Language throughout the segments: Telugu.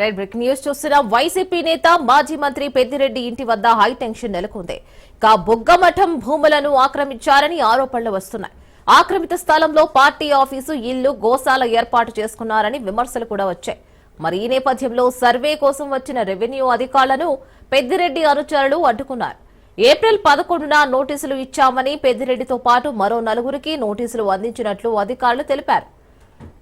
రైట్ బ్రేక్ న్యూస్ చూస్తున్న వైసీపీ నేత మాజీ మంత్రి పెద్దిరెడ్డి ఇంటి వద్ద హై టెన్షన్ నెలకొంది. కా బొగ్గమఠం భూములను ఆక్రమించారని ఆరోపణలు వస్తున్నాయి. ఆక్రమిత స్థలంలో పార్టీ ఆఫీసు ఇల్లు గోశాల ఏర్పాటు చేసుకున్నారని విమర్శలు కూడా వచ్చాయి. మరి ఈ నేపథ్యంలో సర్వే కోసం వచ్చిన రెవెన్యూ అధికారులను పెద్దిరెడ్డి అనుచరులు అడ్డుకున్నారు. ఏప్రిల్ పదకొండున నోటీసులు ఇచ్చామని పెద్దిరెడ్డితో పాటు మరో నలుగురికి నోటీసులు అందించినట్లు అధికారులు తెలిపారు.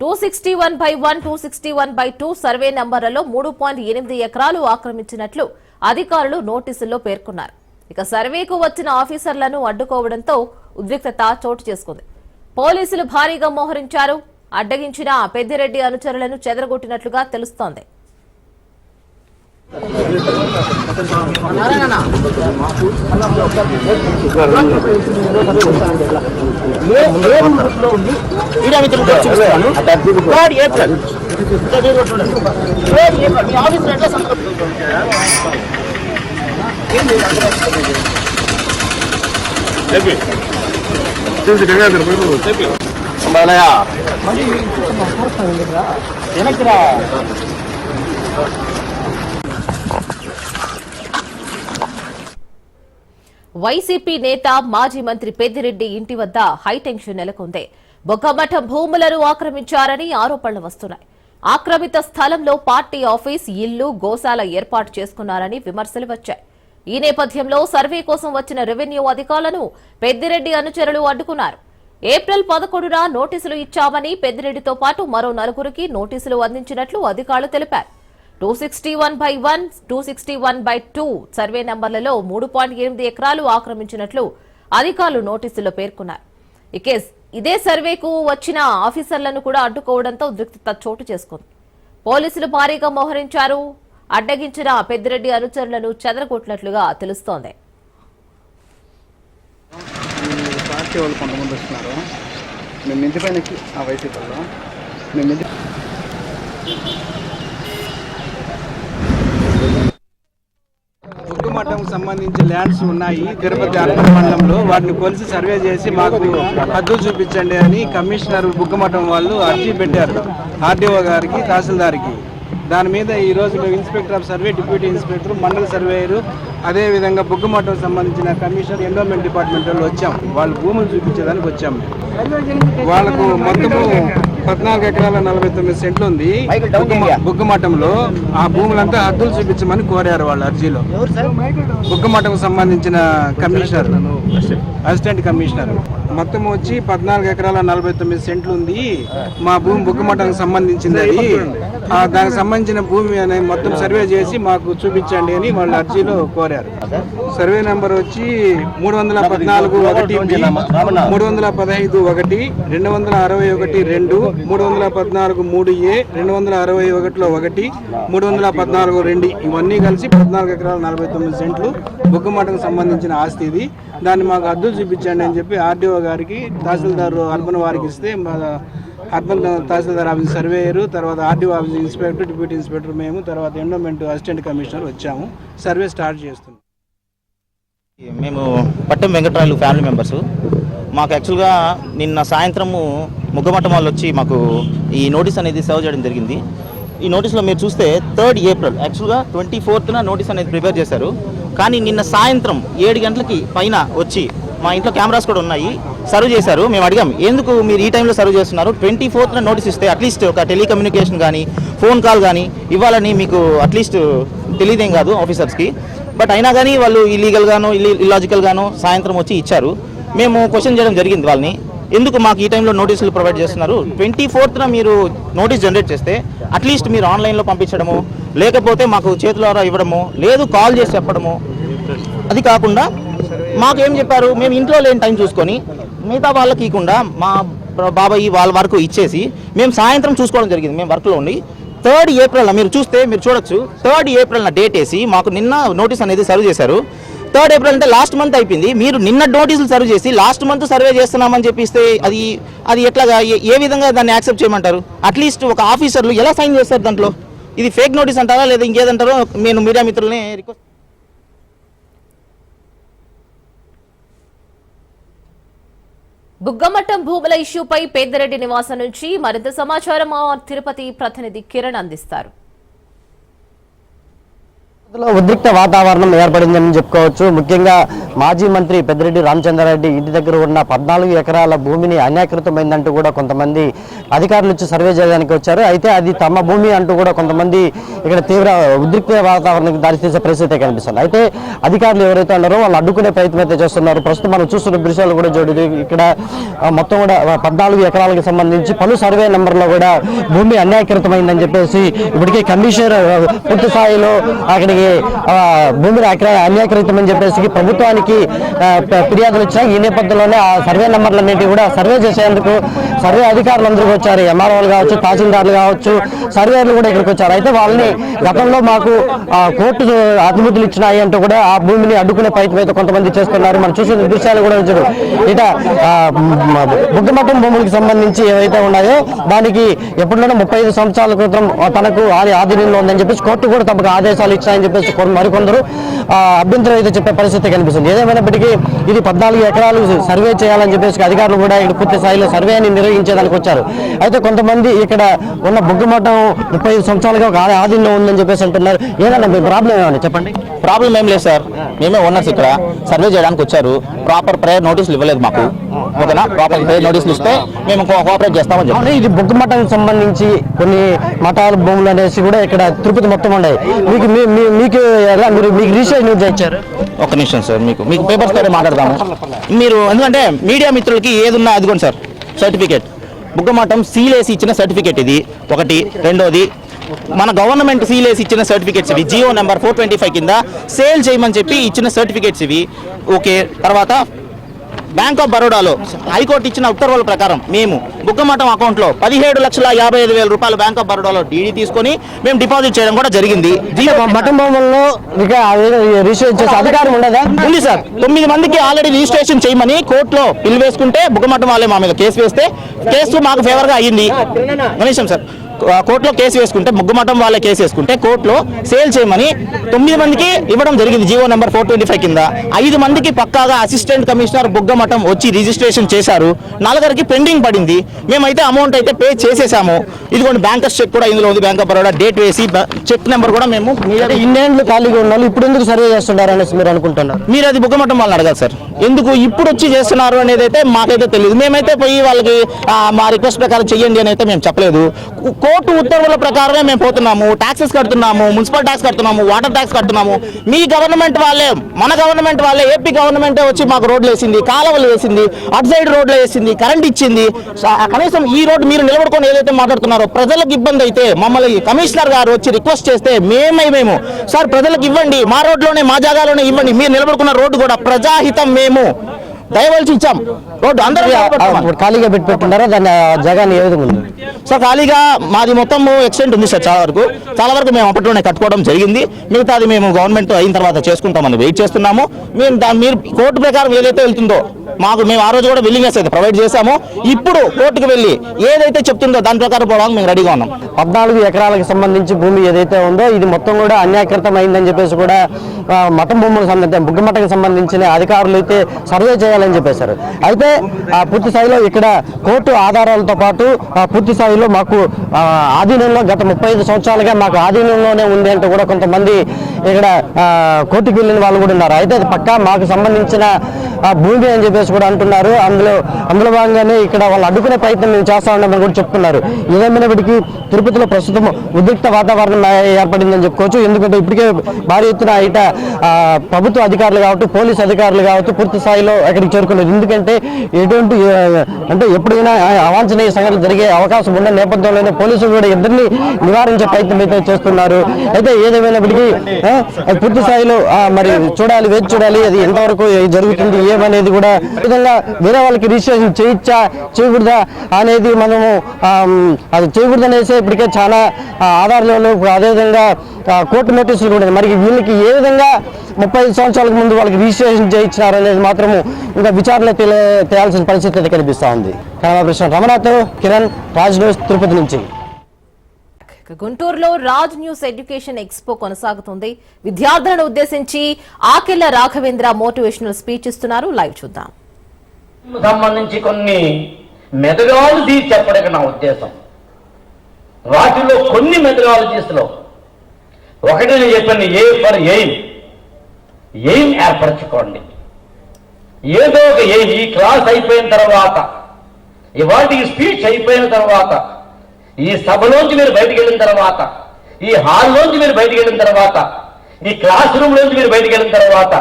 Two sixty one by one two sixty one by two survey నంబర్లలో మూడు పాయింట్ ఎనిమిది ఎకరాలు ఆక్రమించినట్లు అధికారులు నోటీసుల్లో పేర్కొన్నారు. ఇక సర్వేకు వచ్చిన ఆఫీసర్లను అడ్డుకోవడంతో ఉద్రిక్తత చోటు చేసుకుంది. పోలీసులు భారీగా మోహరించారు. అడ్డగించిన పెద్దిరెడ్డి అనుచరులను చెదరగొట్టినట్లుగా తెలుస్తోంది. మీడియా మిత్రులకు చూపిస్తాను. థర్డ్ ఏప్రిల్ థర్డ్ ఏప్రిల్ మీ ఆఫీస్ ఎట్లా సంతకం వెనక్కిరా వైసీపీ నేత మాజీ మంత్రి పెద్దిరెడ్డి ఇంటి వద్ద హైటెన్షన్ నెలకొంది. బొగ్గమఠం భూములను ఆక్రమించారని ఆరోపణలు వస్తున్నాయి. ఆక్రమిత స్థలంలో పార్టీ ఆఫీస్ ఇల్లు గోశాల ఏర్పాటు చేసుకున్నారని విమర్శలు వచ్చాయి. ఈ నేపథ్యంలో సర్వే కోసం వచ్చిన రెవెన్యూ అధికారులను పెద్దిరెడ్డి అనుచరులు అడ్డుకున్నారు. ఏప్రిల్ పదకొండున నోటీసులు ఇచ్చామని పెద్దిరెడ్డితో పాటు మరో నలుగురికి నోటీసులు అందించినట్లు అధికారులు తెలిపారు. Two sixty one by one two sixty one by two survey నెంబర్లలో మూడు పాయింట్ ఎనిమిది ఎకరాలు ఆక్రమించినట్లు అధికారులు నోటీసులో పేర్కొన్నారు. ఈ ఇదే సర్వేకు వచ్చిన ఆఫీసర్లను కూడా అడ్డుకోవడంతో ఉద్రిక్తత చోటు చేసుకుంది. పోలీసులు భారీగా మోహరించారు. అడ్డగించిన పెద్దిరెడ్డి అనుచరులను చెదరగొట్టినట్లుగా తెలుస్తోంది. పార్టీ వాళ్ళు కొంతమంది వస్తున్నారు. మేము మింటి పైన మేము ఇంటి మఠం సంబంధించి ల్యాండ్స్ ఉన్నాయి. తిరుపతి అర్బన్ మండలంలో వాటిని కొలిసి సర్వే చేసి మాకు హద్దు చూపించండి అని కమిషనర్ బుగ్గమఠం వాళ్ళు అర్జీ పెట్టారు. ఆర్డీఓ గారికి తహసీల్దార్కి. దాని మీద ఈ రోజు మేము inspector of survey deputy inspector మండల సర్వేయరు అదేవిధంగా బుగ్గమఠం సంబంధించిన కమిషనర్ ఎండోమెంట్ డిపార్ట్మెంట్ వాళ్ళు వచ్చాం. వాళ్ళు భూములు చూపించేదానికి వచ్చాం వాళ్ళకు మొత్తము పద్నాలుగు ఎకరాల నలభై తొమ్మిది సెంట్లు ఉంది. బుగ్గమ- బుగ్గమఠంలో ఆ భూములంతా హద్దులు చూపించమని కోరారు వాళ్ళ అర్జీలో. బుగ్గమఠం సంబంధించిన కమిషనర్. Assistant commissioner. మొత్తం వచ్చి పద్నాలుగు ఎకరాల నలభై తొమ్మిది సెంట్లు ఉంది. మా భూమి బుగ్గమఠానికి సంబంధించింది అది. ఆ దానికి సంబంధించిన భూమి అనేది మొత్తం సర్వే చేసి మాకు చూపించండి అని వాళ్ళ అర్జీలో కోరారు. సర్వే నెంబర్ వచ్చి మూడు వందల పద్నాలుగు ఒకటి మూడు వందల పదహైదు ఒకటి రెండు వందల అరవై ఒకటి రెండు మూడు వందల పద్నాలుగు మూడు ఏ రెండు వందల అరవై ఒకటిలో ఒకటి మూడు వందల పద్నాలుగు రెండు. ఇవన్నీ కలిసి పద్నాలుగు ఎకరాల నలభై తొమ్మిది సెంట్లు బుగ్గమఠకు సంబంధించిన ఆస్తి ఇది. దాన్ని మాకు అద్దులు చూపించండి అని చెప్పి ఆర్డీఓ గారికి తహసీల్దార్ అర్బన్ వారికి ఇస్తే అర్బన్ తహసీల్దార్ ఆఫీస్ సర్వేయరు తర్వాత RDO office inspector deputy inspector మేము తర్వాత ఎండోమెంట్ అసిస్టెంట్ కమిషనర్ వచ్చాము. సర్వే స్టార్ట్ చేస్తున్నాం. మేము పట్టం వెంకటరాయలు ఫ్యామిలీ మెంబర్స్. మాకు యాక్చువల్గా నిన్న సాయంత్రము ముగ్గమట్టం వాళ్ళు వచ్చి మాకు ఈ నోటీస్ అనేది సర్వ్ చేయడం జరిగింది. ఈ నోటీస్లో మీరు చూస్తే థర్డ్ ఏప్రిల్ యాక్చువల్గా ట్వంటీ ఫోర్త్న నోటీస్ అనేది ప్రిపేర్ చేశారు. కానీ నిన్న సాయంత్రం ఏడు గంటలకి పైన వచ్చి మా ఇంట్లో కెమెరాస్ కూడా ఉన్నాయి. సర్వ్ చేశారు. మేము అడిగాం ఎందుకు మీరు ఈ టైంలో సర్వ్ చేస్తున్నారు? ట్వంటీ ఫోర్త్న నోటీస్ ఇస్తే అట్లీస్ట్ ఒక టెలికమ్యూనికేషన్ కానీ ఫోన్ కాల్ కానీ ఇవ్వాలని మీకు అట్లీస్ట్ తెలియదేం కాదు ఆఫీసర్స్కి. బట్ అయినా కానీ వాళ్ళు ఇల్లీగల్ గాను ఇల్లాజికల్ సాయంత్రం వచ్చి ఇచ్చారు. మేము క్వశ్చన్ చేయడం జరిగింది వాళ్ళని. ఎందుకు మాకు ఈ టైంలో నోటీసులు ప్రొవైడ్ చేస్తున్నారు? ట్వంటీ ఫోర్త్న మీరు నోటీస్ జనరేట్ చేస్తే అట్లీస్ట్ మీరు ఆన్లైన్లో పంపించడము లేకపోతే మాకు చేతులారా ఇవ్వడము లేదు కాల్ చేసి చెప్పడము. అది కాకుండా మాకేం చెప్పారు? మేము ఇంట్లో లేని టైం చూసుకొని మిగతా వాళ్ళకి ఇవ్వకుండా మా బాబాయ్ వాళ్ళ వరకు ఇచ్చేసి మేము సాయంత్రం చూసుకోవడం జరిగింది. మేము వర్క్లో ఉండి థర్డ్ ఏప్రిల్ మీరు చూస్తే మీరు చూడొచ్చు. థర్డ్ ఏప్రిల్న డేట్ వేసి మాకు నిన్న నోటీస్ అనేది సర్వ్ చేశారు. థర్డ్ ఏప్రిల్ అంటే లాస్ట్ మంత్ అయిపోయింది. మీరు నిన్న నోటీసులు సర్వ్ చేసి లాస్ట్ మంత్ సర్వే చేస్తున్నామని చెప్పిస్తే అది అది ఎట్లాగా? ఏ- ఏ విధంగా దాన్ని యాక్సెప్ట్ చేయమంటారు? అట్లీస్ట్ ఒక ఆఫీసర్లు ఎలా సైన్ చేస్తారు దాంట్లో? ఇది ఫేక్ నోటీస్ అంటారా? లేదా ఇంకేదంటారో నేను మీడియా మిత్రుల్ని రిక్వెస్ట్ బుగ్గమట్టం భూముల ఇష్యూపై పేదరెడ్డి నివాసం నుంచి మరింత సమాచారం మా తిరుపతి ప్రతినిధి కిరణ్ అందిస్తారు. ఉద్రిక్త వాతావరణం ఏర్పడిందని చెప్పుకోవచ్చు. ముఖ్యంగా మాజీ మంత్రి పెద్దిరెడ్డి రామచంద్రారెడ్డి ఇంటి దగ్గర ఉన్న పద్నాలుగు ఎకరాల భూమిని అన్యాకృతమైందంటూ కూడా కొంతమంది అధికారులు వచ్చి సర్వే చేయడానికి వచ్చారు. అయితే అది తమ భూమి అంటూ కూడా కొంతమంది ఇక్కడ తీవ్ర ఉద్రిక్త వాతావరణానికి దారితీసే పరిస్థితి కనిపిస్తుంది. అయితే అధికారులు ఎవరైతే ఉన్నారో వాళ్ళు అడ్డుకునే ప్రయత్నం అయితే చేస్తున్నారు. ప్రస్తుతం మనం చూస్తున్న దృశ్యాలు కూడా జోడి ఇక్కడ మొత్తం కూడా పద్నాలుగు ఎకరాలకు సంబంధించి పలు సర్వే నెంబర్లో కూడా భూమి అన్యాకృతమైందని చెప్పేసి ఇప్పటికే కమిషనర్ పూర్తి స్థాయిలో అక్కడికి అలాగే భూములు అక్ర చెప్పేసి ప్రభుత్వానికి ఫిర్యాదులు వచ్చాయి. ఈ నేపథ్యంలోనే ఆ సర్వే నెంబర్లన్నింటి కూడా సర్వే చేసేందుకు సర్వే అధికారులందరూ వచ్చారు. ఎంఆర్ఓలు కావచ్చు తహసీల్దార్లు కావచ్చు సర్వేలు కూడా ఇక్కడికి వచ్చారు. అయితే వాళ్ళని గతంలో మాకు ఆ, కోర్టు అనుమతులు ఇచ్చినాయి అంటూ కూడా ఆ భూమిని అడ్డుకునే ప్రయత్నం అయితే కొంతమంది చేస్తున్నారు. మనం చూసిన దృశ్యాలు కూడా వచ్చారు ఇట బుద్ధమఠం బుగ్గమఠం భూములకు సంబంధించి ఏవైతే ఉన్నాయో దానికి ఎప్పుడున్నా ముప్పై ఐదు సంవత్సరాల క్రితం తనకు ఆధీనంలో ఉందని చెప్పేసి కోర్టు కూడా తమకు ఆదేశాలు ఇచ్చాయని చెప్పేసి కొన్- మరికొందరు ఆ, అభ్యంతరం అయితే చెప్పే పరిస్థితి కనిపిస్తుంది. ఏదేమైనప్పటికీ ఇది పద్నాలుగు ఎకరాలు సర్వే చేయాలని చెప్పేసి అధికారులు కూడా ఇక్కడ పూర్తి స్థాయిలో సర్వేని నిర్వహించేదానికి వచ్చారు. అయితే కొంతమంది ఇక్కడ ఉన్న బుగ్గమఠం ముప్పై ఐదు సంవత్సరాలుగా ఒక ఆధీనంలో ఉందని చెప్పేసి అంటున్నారు. ఏదన్నా మీ ప్రాబ్లం ఏమని చెప్పండి? ప్రాబ్లం ఏం లేదు సార్. మేమే ఓనర్స్ ఇక్కడ సర్వే చేయడానికి వచ్చారు. ప్రాపర్ ప్రేయర్ నోటీసులు ఇవ్వలేదు మాకు. ఓకేనా? ప్రాపర్ ప్రేయర్ నోటీసులు ఇస్తే మేము కోఆపరేట్ చేస్తామని చెప్పి అవును ఇది బుగ్గమఠానికి సంబంధించి కొన్ని మఠాల భూములు అనేసి కూడా ఇక్కడ తిరుపతి మొత్తం ఉన్నాయి. మీకు మీకు ఎలా మీరు మీకు రీసెర్చ్ న్యూస్ ఇచ్చారు నిమిషం సార్ మీకు మీకు పేపర్స్ పేరే మాట్లాడదాము. మీరు ఎందుకంటే మీడియా మిత్రులకి ఏదున్నా అదిగోండి సార్ సర్టిఫికేట్ బుగ్గమఠం వేసి ఇచ్చిన సర్టిఫికేట్ ఇది. ఒకటి రెండోది మన గవర్నమెంట్ సీలేసి ఇచ్చిన సర్టిఫికేట్స్ ఇవి. GO number four twenty five కింద సేల్ చేయమని చెప్పి ఇచ్చిన సర్టిఫికేట్స్ ఇవి. ఓకే తర్వాత బ్యాంక్ ఆఫ్ బరోడాలో హైకోర్టు ఇచ్చిన ఉత్తర్వుల ప్రకారం మేము బుగ్గమఠం అకౌంట్లో పదిహేడు లక్షల యాభై ఐదు వేల రూపాయలు బ్యాంక్ ఆఫ్ బరోడాలో డీడీ తీసుకొని మేము డిపాజిట్ చేయడం కూడా జరిగింది. మఠం అధికారం ఉండదా? ఉంది సార్. తొమ్మిది మందికి ఆల్రెడీ రిజిస్ట్రేషన్ చేయమని కోర్టులో బిల్ వేసుకుంటే బుగ్గమట్టం వాళ్ళే మా మీద కేసు వేస్తే కేసు మాకు ఫేవర్గా అయ్యింది. గణేశం సార్. కోర్టులో కేసు వేసుకుంటే ముగ్గుమఠం వాళ్ళే కేసు వేసుకుంటే కోర్టులో సేల్ చేయమని తొమ్మిది మందికి ఇవ్వడం జరిగింది. GO number four twenty five కింద. ఐదు మందికి పక్కాగా అసిస్టెంట్ కమిషనర్ బుగ్గమఠం వచ్చి రిజిస్ట్రేషన్ చేశారు. నలుగురికి పెండింగ్ పడింది. మేమైతే అమౌంట్ అయితే పే చేసేసాము. ఇదిగోండి బ్యాంకర్స్ చెక్ కూడా ఇందులో ఉంది. బ్యాంక్ ఆఫ్ బరోడా డేట్ వేసి చెక్ నెంబర్ కూడా మేము ఇన్నేళ్ళు ఖాళీగా ఉన్న వాళ్ళు ఇప్పుడు ఎందుకు సర్వే చేస్తున్నారు అనేసి మీరు అనుకుంటున్నారు? మీరు అది బుగ్గమట్టం వాళ్ళని అడగాలి సార్. ఎందుకు ఇప్పుడు వచ్చి చేస్తున్నారు అనేది అయితే మాకైతే తెలియదు. మేమైతే పోయి వాళ్ళకి మా రిక్వెస్ట్ ప్రకారం చెయ్యండి అని అయితే మేము చెప్పలేదు. కోర్టు ఉత్తర్వుల ప్రకారమే మేము పోతున్నాము ట్యాక్సెస్ కడుతున్నాము మున్సిపల్ ట్యాక్స్ కడుతున్నాము వాటర్ ట్యాక్స్ కడుతున్నాము. మీ గవర్నమెంట్ వాళ్ళే మన గవర్నమెంట్ వాళ్ళే ఏపీ గవర్నమెంటే వచ్చి మాకు రోడ్లు వేసింది కాలువలు వేసింది అటు సైడ్ రోడ్లు వేసింది కరెంట్ ఇచ్చింది. కనీసం ఈ రోడ్డు మీరు నిలబడుకొని ఏదైతే మాట్లాడుతున్నారో ప్రజలకు ఇబ్బంది అయితే మమ్మల్ని కమిషనర్ గారు వచ్చి రిక్వెస్ట్ చేస్తే మేమే మేము. సార్ ప్రజలకు ఇవ్వండి మా రోడ్లోనే మా జాగాలోనే ఇవ్వండి మీరు నిలబడుకున్న రోడ్డు కూడా ప్రజాహితం మేము. దయవలసి ఇచ్చాం. రోడ్డు అందరూ. ఇప్పుడు ఖాళీగా పెట్టి పెట్టున్నారా? దాన్ని ఆ జగాన్ని ఏ విధంగా ఉంది సార్ ఖాళీగా మాది మొత్తం ఎక్స్టెంట్ ఉంది సార్ చాలా వరకు. చాలా వరకు మేము అప్పట్లోనే కట్టుకోవడం జరిగింది. మిగతాది మేము గవర్నమెంట్ అయిన తర్వాత చేసుకుంటామని వెయిట్ చేస్తున్నాము. మేము దా- మీరు కోర్టు ప్రకారం ఏదైతే వెళ్తుందో మాకు మేము ఆ రోజు కూడా విల్లింగ్నెస్ అయితే ప్రొవైడ్ చేశాము. ఇప్పుడు కోర్టుకు వెళ్ళి ఏదైతే చెప్తుందో దాని ప్రకారం పోవడానికి మేము రెడీగా ఉన్నాం. పద్నాలుగు ఎకరాలకు సంబంధించి భూమి ఏదైతే ఉందో ఇది మొత్తం కూడా అన్యాకృతం అయిందని చెప్పేసి కూడా మఠం భూములకు సంబంధించి బుగ్గమఠకు సంబంధించిన అధికారులు అయితే సర్వే చేయాలని చెప్పేశారు. అయితే ఆ పూర్తి స్థాయిలో ఇక్కడ కోర్టు ఆధారాలతో పాటు ఆ, పూర్తి స్థాయిలో మాకు ఆధీనంలో గత ముప్పై ఐదు సంవత్సరాలుగా మాకు ఆధీనంలోనే ఉంది అంటూ కూడా కొంతమంది ఇక్కడ ఆ, కోర్టుకు వెళ్ళిన వాళ్ళు కూడా ఉన్నారు. అయితే అది పక్కా మాకు సంబంధించిన భూమి అని చెప్పేసి కూడా అంటున్నారు. అందులో అందులో భాగంగానే ఇక్కడ వాళ్ళు అడ్డుకునే ప్రయత్నం మేము చేస్తా ఉన్నామని కూడా చెప్తున్నారు. ఏదేమైనప్పటికీ తిరుపతిలో ప్రస్తుతం ఉద్రిక్త వాతావరణం ఏర్పడిందని చెప్పుకోవచ్చు. ఎందుకంటే ఇప్పటికే భారీ ఎత్తున ఇట ప్రభుత్వ అధికారులు కావచ్చు పోలీస్ అధికారులు కావచ్చు పూర్తి స్థాయిలో అక్కడికి చేరుకున్నారు. ఎందుకంటే ఎటువంటి అంటే ఎప్పుడైనా అవాంఛనీయ సంఘటన జరిగే అవకాశం ఉన్న నేపథ్యంలోనే పోలీసులు కూడా ఇద్దరిని నివారించే ప్రయత్నం అయితే చేస్తున్నారు. అయితే ఏదేమైనప్పటికీ పూర్తి స్థాయిలో మరి చూడాలి వేచి చూడాలి అది ఎంతవరకు జరుగుతుంది ఏమనేది కూడా విధంగా వేరే వాళ్ళకి రిజిస్ట్రేషన్ చేయొచ్చా చేయకూడదా అనేది మనము అది చేయకూడదు అనేసి ఇప్పటికే చాలా ఆధారాలు అదేవిధంగా కోర్టు నోటీసులు కూడా మరి వీళ్ళకి ఏ విధంగా ముప్పై సంవత్సరాలకు ముందు వాళ్ళకి రిజిస్ట్రేషన్ చేయించినారు అనేది మాత్రము ఇంకా విచారణ తేయాల్సిన పరిస్థితి అయితే కనిపిస్తూ ఉంది. కృష్ణ రమణాథ్ కిరణ్ రాజ్ న్యూస్ తిరుపతి నుంచి. గుంటూరులో రాజ్ న్యూస్ ఎడ్యుకేషన్ ఎక్స్పో కొనసాగుతుంది. విద్యార్థులను ఉద్దేశించి ఆకెళ్ళ రాఘవేంద్ర మోటివేషనల్ స్పీచ్ ఇస్తున్నారు. లైవ్ చూద్దాం. సంబంధించి కొన్ని మెథడాలజీ చెప్పడానికి నా ఉద్దేశం. వాటిలో కొన్ని మెథడాలజీస్లో ఒకటి నేను చెప్పాను ఏ ఫర్ ఎయిమ్. ఎయిమ్ ఏర్పరచుకోండి. ఏదో ఒక ఎయిమ్ ఈ క్లాస్ అయిపోయిన తర్వాత ఇవాటి ఈ స్పీచ్ అయిపోయిన తర్వాత ఈ సభలోంచి మీరు బయటికి వెళ్ళిన తర్వాత ఈ హాల్లోంచి మీరు బయటికి వెళ్ళిన తర్వాత ఈ క్లాస్ రూమ్లోంచి మీరు బయటికి వెళ్ళిన తర్వాత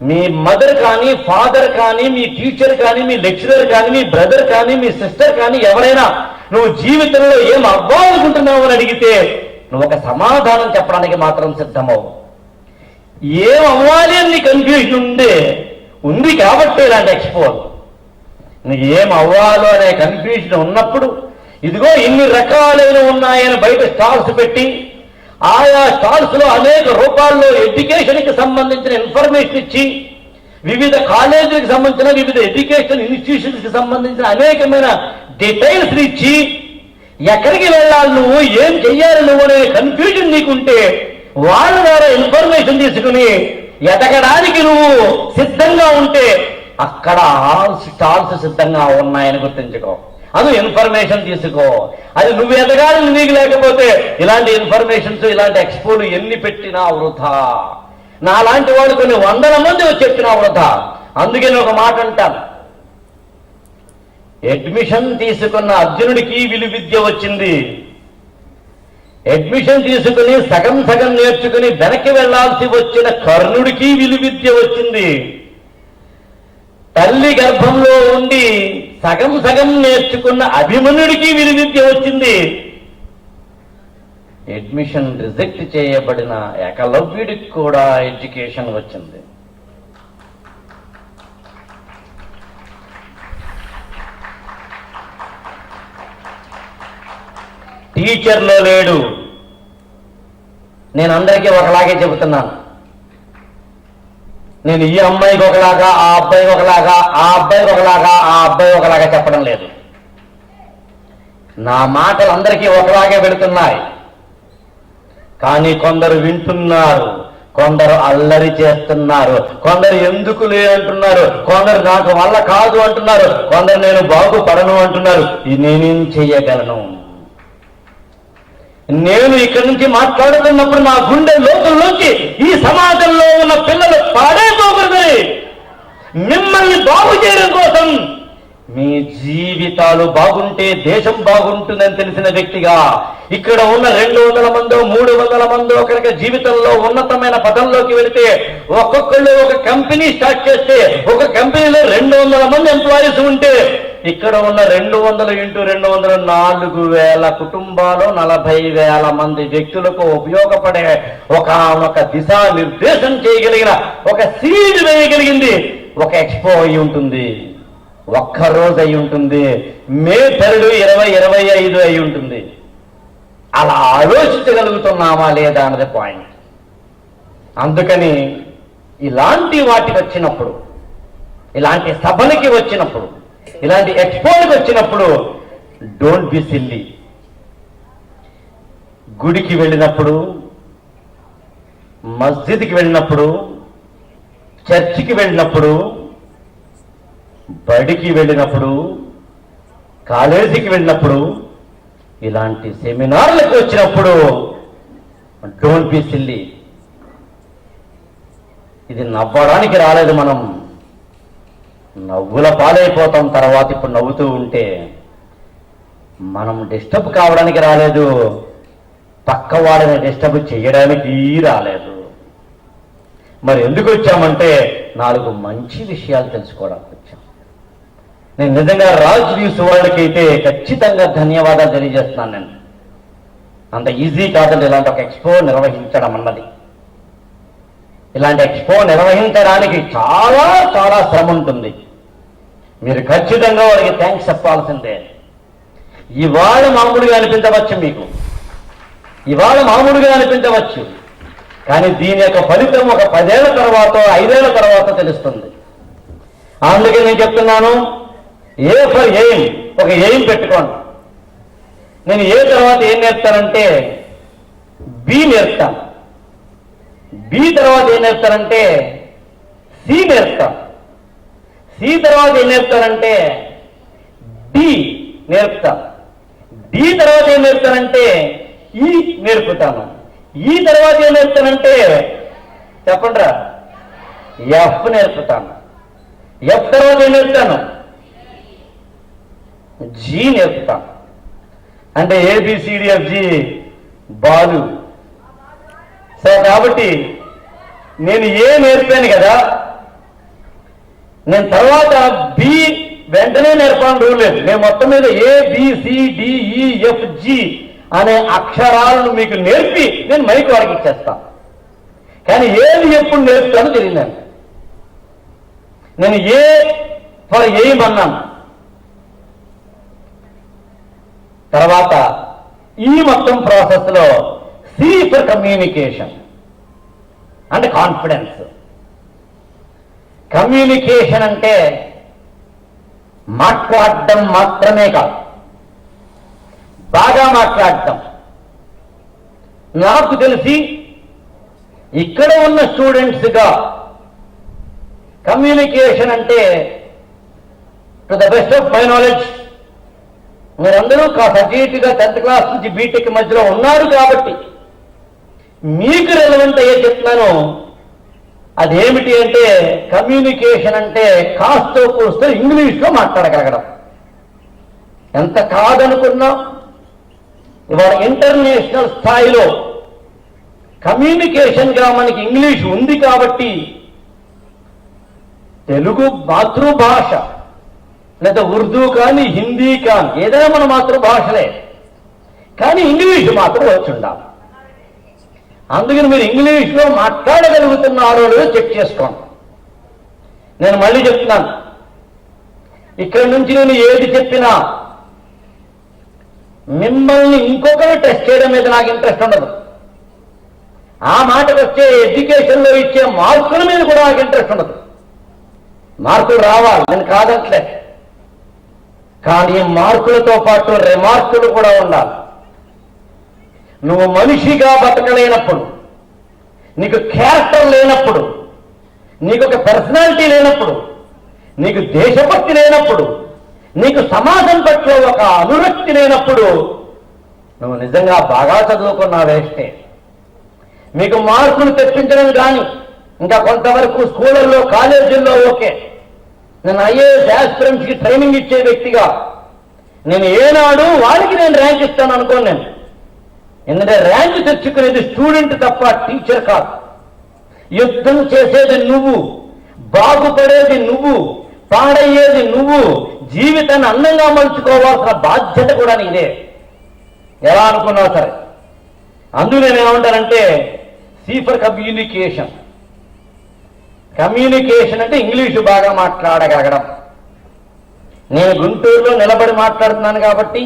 మీ మదర్ కానీ ఫాదర్ కానీ మీ టీచర్ కానీ మీ లెక్చరర్ కానీ మీ బ్రదర్ కానీ మీ సిస్టర్ కానీ ఎవరైనా నువ్వు జీవితంలో ఏం అవ్వాలనుకుంటున్నావు అని అడిగితే నువ్వు ఒక సమాధానం చెప్పడానికి మాత్రం సిద్ధమవు. ఏం అవ్వాలి అని కన్ఫ్యూజన్ ఉండే ఉంది కాబట్టి ఇలాంటి ఎక్స్పోజ్. నీకు ఏం అవ్వాలో అనే కన్ఫ్యూజన్ ఉన్నప్పుడు ఇదిగో ఇన్ని రకాలైన ఉన్నాయని బయట స్టాల్స్ పెట్టి ఆయా స్టాల్స్లో అనేక రూపాల్లో ఎడ్యుకేషన్కి సంబంధించిన ఇన్ఫర్మేషన్ ఇచ్చి వివిధ కాలేజీలకు సంబంధించిన వివిధ ఎడ్యుకేషన్ ఇన్స్టిట్యూషన్స్కి సంబంధించిన అనేకమైన డీటెయిల్స్ ఇచ్చి ఎక్కడికి వెళ్ళాలి నువ్వు ఏం చెయ్యాలి నువ్వు అనే కన్ఫ్యూజన్ నీకుంటే వాళ్ళ ద్వారా ఇన్ఫర్మేషన్ తీసుకుని ఎదగడానికి నువ్వు సిద్ధంగా ఉంటే అక్కడ ఆల్ స్టాల్స్ సిద్ధంగా ఉన్నాయని గుర్తించుకో. అది ఇన్ఫర్మేషన్ తీసుకో. అది నువ్వు ఎదగాలని నీకు లేకపోతే ఇలాంటి ఇన్ఫర్మేషన్స్ ఇలాంటి ఎక్స్పోలు ఎన్ని పెట్టినా వృధా. నాలాంటి వాళ్ళు కొన్ని వందల మంది చెప్పినా వృధా. అందుకే నేను ఒక మాట అంటాను. అడ్మిషన్ తీసుకున్న అర్జునుడికి విలువిద్య వచ్చింది. అడ్మిషన్ తీసుకుని సగం సగం నేర్చుకుని వెనక్కి వెళ్ళాల్సి వచ్చిన కర్ణుడికి విలువిద్య వచ్చింది. తల్లి గర్భంలో ఉండి సగం సగం నేర్చుకున్న అభిమన్యుడికి విలువిద్య వచ్చింది. అడ్మిషన్ రిజెక్ట్ చేయబడిన ఏకలవ్యుడికి కూడా ఎడ్యుకేషన్ వచ్చింది. టీచర్లో లేడు. నేను అందరికీ ఒకలాగే చెబుతున్నాను. నేను ఈ అమ్మాయికి ఒకలాగా ఆ అబ్బాయికి ఒకలాగా ఆ అబ్బాయికి ఒకలాగా ఆ అబ్బాయి ఒకలాగా చెప్పడం లేదు. నా మాటలు అందరికీ ఒకలాగే పెడుతున్నాయి. కానీ కొందరు వింటున్నారు కొందరు అల్లరి చేస్తున్నారు కొందరు ఎందుకు లే అంటున్నారు కొందరు నాకు వల్ల కాదు అంటున్నారు కొందరు నేను బాగుపడను అంటున్నారు నేనేం చెయ్యగలను నేను ఇక్కడి నుంచి మాట్లాడుతున్నప్పుడు నా గుండె లోతుల్లోంచి ఈ సమాజంలో ఉన్న పిల్లలు పాడైపోకూడదు. మిమ్మల్ని బాగు చేయడం కోసం మీ జీవితాలు బాగుంటే దేశం బాగుంటుందని తెలిసిన వ్యక్తిగా ఇక్కడ ఉన్న రెండు వందల మందో మూడు వందల మందో కనుక జీవితంలో ఉన్నతమైన పదంలోకి వెళితే ఒక్కొక్కళ్ళు ఒక కంపెనీ స్టార్ట్ చేస్తే ఒక కంపెనీలో రెండు వందల మంది ఎంప్లాయీస్ ఉంటే ఇక్కడ ఉన్న రెండు వందల ఇంటూ రెండు వందల నాలుగు వేల కుటుంబాలు నలభై వేల మంది వ్యక్తులకు ఉపయోగపడే ఒక ఒక దిశా నిర్దేశం చేయగలిగిన ఒక సీడ్ వేయగలిగింది. ఒక ఎక్స్పో అయి ఉంటుంది. ఒక్క రోజు అయి ఉంటుంది. మే థర్డ్ ఇరవై ఇరవై ఐదు అయి ఉంటుంది. అలా ఆలోచించగలుగుతున్నామా లేదా అన్నది పాయింట్ అందుకని ఇలాంటి వాటికి వచ్చినప్పుడు ఇలాంటి సభలకి వచ్చినప్పుడు ఇలాంటి ఎక్స్పోలకు వచ్చినప్పుడు డోంట్ బి సిల్లీ గుడికి వెళ్ళినప్పుడు మస్జిద్కి వెళ్ళినప్పుడు చర్చికి వెళ్ళినప్పుడు బడికి వెళ్ళినప్పుడు కాలేజీకి వెళ్ళినప్పుడు ఇలాంటి సెమినార్లకు వచ్చినప్పుడు డోంట్ బి సిల్లీ ఇది నవ్వడానికి రాలేదు మనం. నవ్వుల పాలైపోతాం తర్వాత ఇప్పుడు నవ్వుతూ ఉంటే మనం డిస్టర్బ్ కావడానికి రాలేదు. పక్క వాళ్ళని డిస్టర్బ్ చేయడానికి రాలేదు. మరి ఎందుకు వచ్చామంటే నాలుగు మంచి విషయాలు తెలుసుకోవడానికి వచ్చాం. నేను నిజంగా రాజ్ న్యూస్ వాళ్ళకి అయితే ఖచ్చితంగా ధన్యవాదాలు తెలియజేస్తున్నాను నేను. అంత ఈజీ కాదండి ఇలాంటి ఒక ఎక్స్పో నిర్వహించడం అన్నది. ఇలాంటి ఎక్స్పో నిర్వహించడానికి చాలా చాలా శ్రమ ఉంటుంది. మీరు ఖచ్చితంగా వారికి థ్యాంక్స్ చెప్పాల్సిందే. ఇవాళ మామూలుగా అనిపించవచ్చు మీకు. ఇవాళ మామూలుగా అనిపించవచ్చు. కానీ దీని యొక్క ఫలితం ఒక పదేళ్ళ తర్వాత ఐదేళ్ళ తర్వాత తెలుస్తుంది. అందుకే నేను చెప్తున్నాను ఏ ఫర్ ఎయిమ్ ఒక ఎయిమ్ పెట్టుకోండి. నేను ఏ తర్వాత ఏం నేర్తానంటే బి నేర్తాను బి తర్వాత ఏం నేర్తానంటే సి నేర్తాను సి తర్వాత ఏం నేర్పుతారంటే డి నేర్పుతాను డి తర్వాత ఏం నేర్పుతానంటే ఈ నేర్పుతాను. ఈ తర్వాత ఏం నేర్పుతానంటే చెప్పండిరా. ఎఫ్ నేర్పుతాను. ఎఫ్ తర్వాత ఏం నేర్పుతాను? జీ నేర్పుతాను. అంటే ఏబిసిడిఎఫ్ జి బాలు. సో కాబట్టి నేను ఏ నేర్పాను కదా నేను తర్వాత బి వెంటనే నేర్పడం రూల్ లేదు. నేను మొత్తం మీద ఏ బిసిడిఈఎఫ్ జి అనే అక్షరాలను మీకు నేర్పి నేను మైక్ వారికి ఇచ్చేస్తాను కానీ ఏది ఎప్పుడు నేర్పుతానో తెలియదు నేను ఏ ఫర్ ఎయిమ్ అన్నాను. తర్వాత ఈ మొత్తం ప్రాసెస్లో సి ఫర్ కమ్యూనికేషన్ అంటే కాన్ఫిడెన్స్ కమ్యూనికేషన్ అంటే మాట్లాడడం మాత్రమే కాదు. బాగా మాట్లాడటం నాకు తెలిసి ఇక్కడ ఉన్న స్టూడెంట్స్గా కమ్యూనికేషన్ అంటే to the best of my knowledge. మీరందరూ సర్టిఫికేట్గా టెన్త్ క్లాస్ నుంచి బీటెక్ మధ్యలో ఉన్నారు కాబట్టి మీకు రెలవెంట్ అయ్యే చెప్తున్నాను. అదేమిటి అంటే కమ్యూనికేషన్ అంటే కాస్తో కూస్తో ఇంగ్లీష్లో మాట్లాడగలగడం. ఎంత కాదనుకున్నా ఇవాళ ఇంటర్నేషనల్ స్థాయిలో కమ్యూనికేషన్గా మనకి ఇంగ్లీష్ ఉంది కాబట్టి తెలుగు మాతృభాష లేదా ఉర్దూ కానీ హిందీ కానీ ఏదైనా మన మాతృభాషలే కానీ ఇంగ్లీష్ మాత్రం వచ్చి ఉండాలి. అందుకని మీరు ఇంగ్లీష్లో మాట్లాడగలుగుతున్నారో లేదో చెక్ చేసుకోండి. నేను మళ్ళీ చెప్తున్నాను. ఇక్కడి నుంచి నేను ఏది చెప్పినా మిమ్మల్ని ఇంకొకరు టెస్ట్ చేయడం మీద నాకు ఇంట్రెస్ట్ ఉండదు. ఆ మాటకు వచ్చే ఎడ్యుకేషన్లో ఇచ్చే మార్కుల మీద కూడా నాకు ఇంట్రెస్ట్ ఉండదు. మార్కులు రావాలి నేను కాదంటలే కానీ మార్కులతో పాటు రిమార్కులు కూడా ఉండాలి. నువ్వు మనిషిగా బతకలేనప్పుడు నీకు క్యారెక్టర్ లేనప్పుడు నీకు ఒక పర్సనాలిటీ లేనప్పుడు నీకు దేశభక్తి లేనప్పుడు నీకు సమాజం పట్ల ఒక అనురక్తి లేనప్పుడు నువ్వు నిజంగా బాగా చదువుకున్నా వేస్తే మీకు మార్కులు తెప్పించడం కానీ ఇంకా కొంతవరకు స్కూళ్ళల్లో కాలేజీల్లో ఓకే. నేను ఐఏఎస్ యాస్పిరెంట్స్కి ట్రైనింగ్ ఇచ్చే వ్యక్తిగా నేను ఏనాడు వాడికి నేను ర్యాంక్ ఇస్తాను అనుకోను నేను. ఎందుకంటే ర్యాంక్ తెచ్చుకునేది స్టూడెంట్ తప్ప టీచర్ కాదు. యుద్ధం చేసేది నువ్వు బాగుపడేది నువ్వు పాడయ్యేది నువ్వు జీవితాన్ని అందంగా మలుచుకోవాల్సిన బాధ్యత కూడా నీదే. ఎలా అనుకున్నావు సరే? అందుకు నేను ఏమంటానంటే సి ఫర్ కమ్యూనికేషన్. కమ్యూనికేషన్ అంటే ఇంగ్లీషు బాగా మాట్లాడగలగడం. నేను గుంటూరులో నిలబడి మాట్లాడుతున్నాను కాబట్టి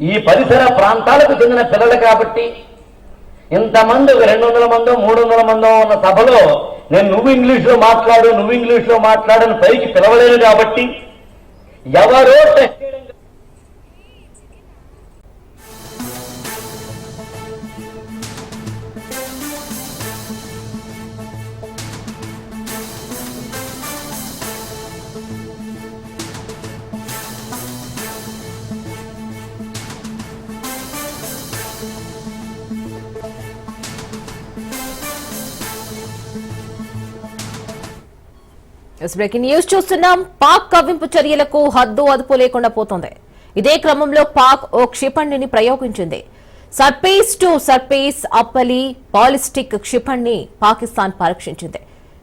ఈ పరిసర ప్రాంతాలకు చెందిన పిల్లలు కాబట్టి ఇంతమంది ఒక రెండు వందల మందో మూడు వందల మందో ఉన్న సభలో నేను నువ్వు ఇంగ్లీష్లో మాట్లాడు నువ్వు ఇంగ్లీష్లో మాట్లాడని పైకి పిలవలేను కాబట్టి ఎవరో టెస్ట్ బ్రేకింగ్ న్యూస్ చూస్తున్నాం. పాక్ కవ్వింపు చర్యలకు హద్దు అదుపు లేకుండా పోతోంది. ఇదే క్రమంలో పాక్ ఓ క్షిపణిని ప్రయోగించింది. Surface to surface Abdali ballistic క్షిపణిని Pakistan పరీక్షించింది.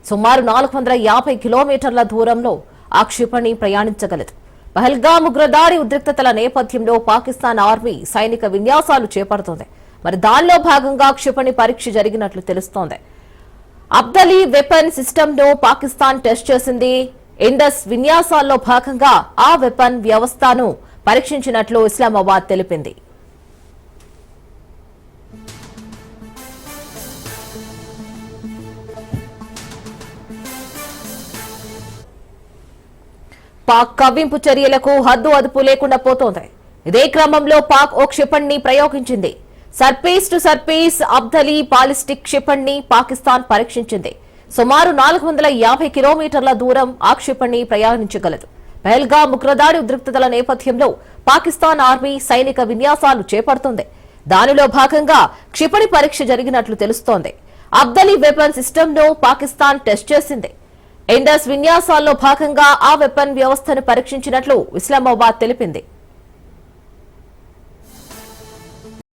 సుమారు నాలుగు వందల యాభై కిలోమీటర్ల దూరంలో ఆ క్షిపణి ప్రయాణించగలదు. పహల్గామ్ ఉగ్రదాడి ఉద్రిక్తతల నేపథ్యంలో పాకిస్తాన్ ఆర్మీ సైనిక విన్యాసాలు చేపడుతోంది. మరి దానిలో భాగంగా క్షిపణి పరీక్ష జరిగినట్లు తెలుస్తోంది. అబ్దలీ వెపన్ సిస్టమ్ను పాకిస్తాన్ టెస్ట్ చేసింది. ఇండస్ విన్యాసాల్లో భాగంగా ఆ వెపన్ వ్యవస్థను పరీక్షించినట్లు ఇస్లామాబాద్ తెలిపింది. పాక్ కవ్వింపు చర్యలకు హద్దు అదుపు లేకుండా పోతోంది. ఇదే క్రమంలో పాక్ ఓ క్షిపణిని ప్రయోగించింది. Surface to surface Abdali ballistic క్షిపణిని Pakistan పరీక్షించింది. సుమారు నాలుగు వందల యాభై కిలోమీటర్ల దూరం ఆ క్షిపణి ప్రయాణించగలదు. పెహల్గా ఉగ్రదాడి ఉద్రిక్తతల నేపథ్యంలో పాకిస్తాన్ ఆర్మీ సైనిక విన్యాసాలు చేపడుతుంది. దానిలో భాగంగా క్షిపణి పరీక్ష జరిగినట్లు తెలుస్తోంది. అబ్దలీ వెపన్ సిస్టమ్ను పాకిస్తాన్ టెస్ట్ చేసింది. ఇండస్ విన్యాసాల్లో భాగంగా ఆ వెపన్ వ్యవస్థను పరీక్షించినట్లు ఇస్లామాబాద్ తెలిపింది.